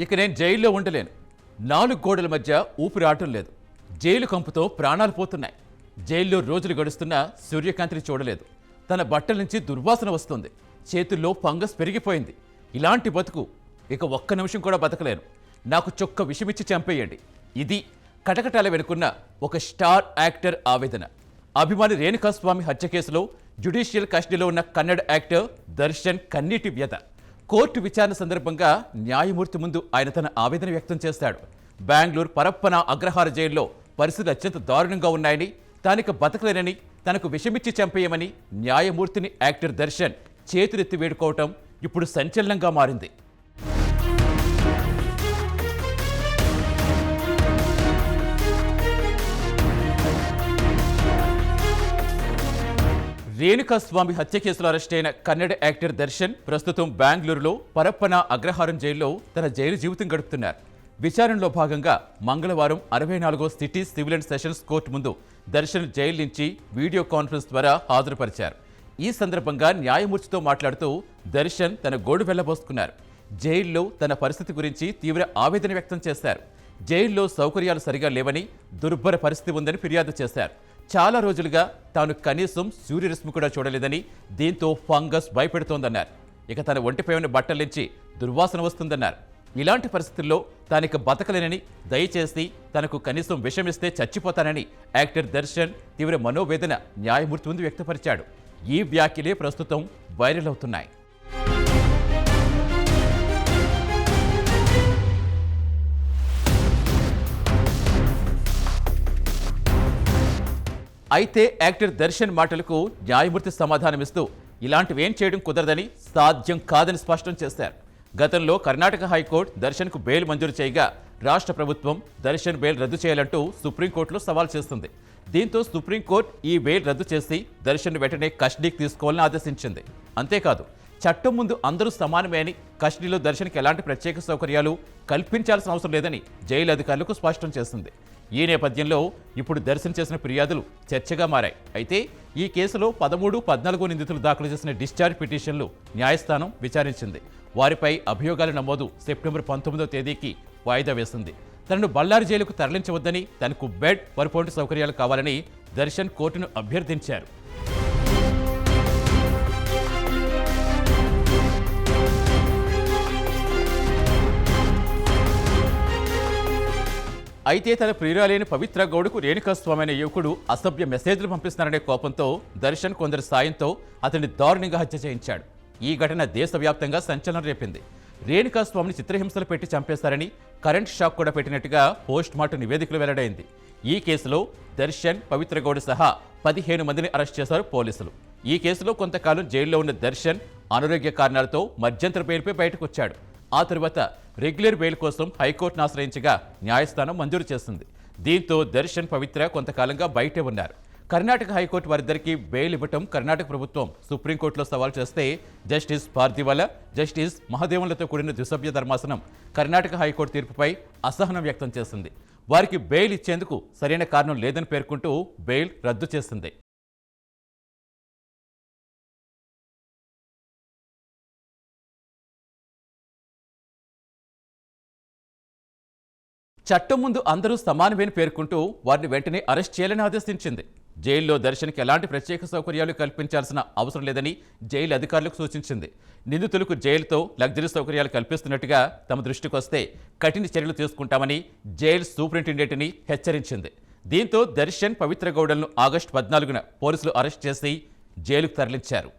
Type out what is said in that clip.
ఇక నేను జైల్లో ఉండలేను. నాలుగు గోడల మధ్య ఊపిరాటం లేదు. జైలు కంపుతో ప్రాణాలు పోతున్నాయి. జైల్లో రోజులు గడుస్తున్నా సూర్యకాంతిని చూడలేదు. తన బట్టల నుంచి దుర్వాసన వస్తుంది. చేతుల్లో ఫంగస్ పెరిగిపోయింది. ఇలాంటి బతుకు ఇక ఒక్క నిమిషం కూడా బతకలేను. నాకు చొక్క విషమిచ్చి చంపేయండి. ఇది కటకటాల వెనుకున్న ఒక స్టార్ యాక్టర్ ఆవేదన. అభిమాని రేణుకాస్వామి హత్య కేసులో జ్యుడిషియల్ కస్టడీలో ఉన్న కన్నడ యాక్టర్ దర్శన్ కన్నీటి వ్యధ. కోర్టు విచారణ సందర్భంగా న్యాయమూర్తి ముందు ఆయన తన ఆవేదన వ్యక్తం చేస్తాడు. బెంగళూరు పరప్పన అగ్రహార జైల్లో పరిస్థితులు అత్యంత దారుణంగా ఉన్నాయని తానిక బతకలేనని తనకు విషమిచ్చి చంపేయమని న్యాయమూర్తిని యాక్టర్ దర్శన్ చేతులెత్తి వేడుకోవటం ఇప్పుడు సంచలనంగా మారింది. రేణుకాస్వామి హత్య కేసులో అరెస్ట్ అయిన కన్నడ యాక్టర్ దర్శన్ ప్రస్తుతం బెంగళూరులో పరప్పన అగ్రహారం జైల్లో తన జైలు జీవితం గడుపుతున్నారు. విచారణలో భాగంగా మంగళవారం అరవై నాలుగో city civil and sessions court ముందు దర్శన్ జైలు నుంచి వీడియో కాన్ఫరెన్స్ ద్వారా హాజరుపరిచారు. ఈ సందర్భంగా న్యాయమూర్తితో మాట్లాడుతూ దర్శన్ తన గోడు వెళ్ళబోసుకున్నారు జైల్లో తన పరిస్థితి గురించి తీవ్ర ఆవేదన వ్యక్తం చేశారు. జైల్లో సౌకర్యాలు సరిగా లేవని దుర్భర పరిస్థితి ఉందని ఫిర్యాదు చేశారు. చాలా రోజులుగా తాను కనీసం సూర్యరశ్మి కూడా చూడలేదని దీంతో ఫంగస్ భయపెడుతోందన్నారు. ఇక తన ఒంటిపై ఉన్న బట్టలించి దుర్వాసన వస్తుందన్నారు. ఇలాంటి పరిస్థితుల్లో తానిక బతకలేనని దయచేసి తనకు కనీసం విషమిస్తే చచ్చిపోతానని యాక్టర్ దర్శన్ తీవ్ర మనోవేదన న్యాయమూర్తి ముందు వ్యక్తపరిచాడు. ఈ వ్యాఖ్యలే ప్రస్తుతం వైరల్ అవుతున్నాయి. అయితే యాక్టర్ దర్శన్ మాటలకు న్యాయమూర్తి సమాధానమిస్తూ ఇలాంటివేం చేయడం కుదరదని సాధ్యం కాదని స్పష్టం చేశారు. గతంలో కర్ణాటక హైకోర్టు దర్శన్కు బెయిల్ మంజూరు చేయగా రాష్ట్ర ప్రభుత్వం దర్శన్ బెయిల్ రద్దు చేయాలంటూ సుప్రీంకోర్టులో సవాల్ చేస్తుంది. దీంతో సుప్రీంకోర్టు ఈ బెయిల్ రద్దు చేసి దర్శన్ వెంటనే కస్టడీకి తీసుకోవాలని ఆదేశించింది. అంతేకాదు చట్టం ముందు అందరూ సమానమే అని కస్టడీలో దర్శన్కి ఎలాంటి ప్రత్యేక సౌకర్యాలు కల్పించాల్సిన అవసరం లేదని జైలు అధికారులకు స్పష్టం చేసింది. ఈ నేపథ్యంలో ఇప్పుడు దర్శన్ చేసిన ఫిర్యాదులు చర్చగా మారాయి. అయితే ఈ కేసులో పదమూడు పద్నాలుగు నిందితులు దాఖలు చేసిన డిశ్చార్జ్ పిటిషన్లు న్యాయస్థానం విచారించింది. వారిపై అభియోగాల నమోదు సెప్టెంబర్ పంతొమ్మిదో తేదీకి వాయిదా వేసింది. తనను బళ్ళారి జైలుకు తరలించవద్దని తనకు బెడ్ వరపోంటి సౌకర్యాలు కావాలని దర్శన్ కోర్టును అభ్యర్థించారు. అయితే తన ప్రియురాలైన పవిత్ర గౌడ్కు రేణుకాస్వామి అనే యువకుడు అసభ్య మెసేజ్లు పంపిస్తున్నారనే కోపంతో దర్శన్ కొందరి సాయంతో అతన్ని దారుణంగా హత్య చేయించాడు. ఈ ఘటన దేశవ్యాప్తంగా సంచలనం రేపింది. రేణుకాస్వామిని చిత్రహింసలు పెట్టి చంపేశారని కరెంట్ షాక్ కూడా పెట్టినట్టుగా పోస్ట్ మార్టం నివేదికలు వెల్లడైంది. ఈ కేసులో దర్శన్ పవిత్ర గౌడ్ సహా పదిహేను మందిని అరెస్ట్ చేశారు పోలీసులు. ఈ కేసులో కొంతకాలం జైల్లో ఉన్న దర్శన్ అనారోగ్య కారణాలతో మధ్యంతర పేరుపై బయటకు వచ్చాడు ఆ తరువాత రెగ్యులర్ బెయిల్ కోసం హైకోర్టును ఆశ్రయించగా న్యాయస్థానం మంజూరు చేసింది దీంతో దర్శన్ పవిత్ర కొంతకాలంగా బయటే ఉన్నారు. కర్ణాటక హైకోర్టు వారిద్దరికీ బెయిల్ ఇవ్వటం కర్ణాటక ప్రభుత్వం సుప్రీంకోర్టులో సవాల్ చేస్తే జస్టిస్ పార్థివాలా జస్టిస్ మహదేవన్లతో కూడిన ద్విసభ్య ధర్మాసనం కర్ణాటక హైకోర్టు తీర్పుపై అసహనం వ్యక్తం చేసింది. వారికి బెయిల్ ఇచ్చేందుకు సరైన కారణం లేదని పేర్కొంటూ బెయిల్ రద్దు చేసింది. చట్టం ముందు అందరూ సమానమేని పేర్కొంటూ వారిని వెంటనే అరెస్ట్ చేయాలని ఆదేశించింది. జైల్లో దర్శన్కి ఎలాంటి ప్రత్యేక సౌకర్యాలు కల్పించాల్సిన అవసరం లేదని జైలు అధికారులకు సూచించింది. నిందితులకు జైలుతో లగ్జరీ సౌకర్యాలు కల్పిస్తున్నట్టుగా తమ దృష్టికి వస్తే కఠిన చర్యలు తీసుకుంటామని జైలు సూపరింటెండెంట్ని హెచ్చరించింది. దీంతో దర్శన్ పవిత్ర గౌడలను ఆగస్టు పద్నాలుగున పోలీసులు అరెస్ట్ చేసి జైలుకు తరలించారు.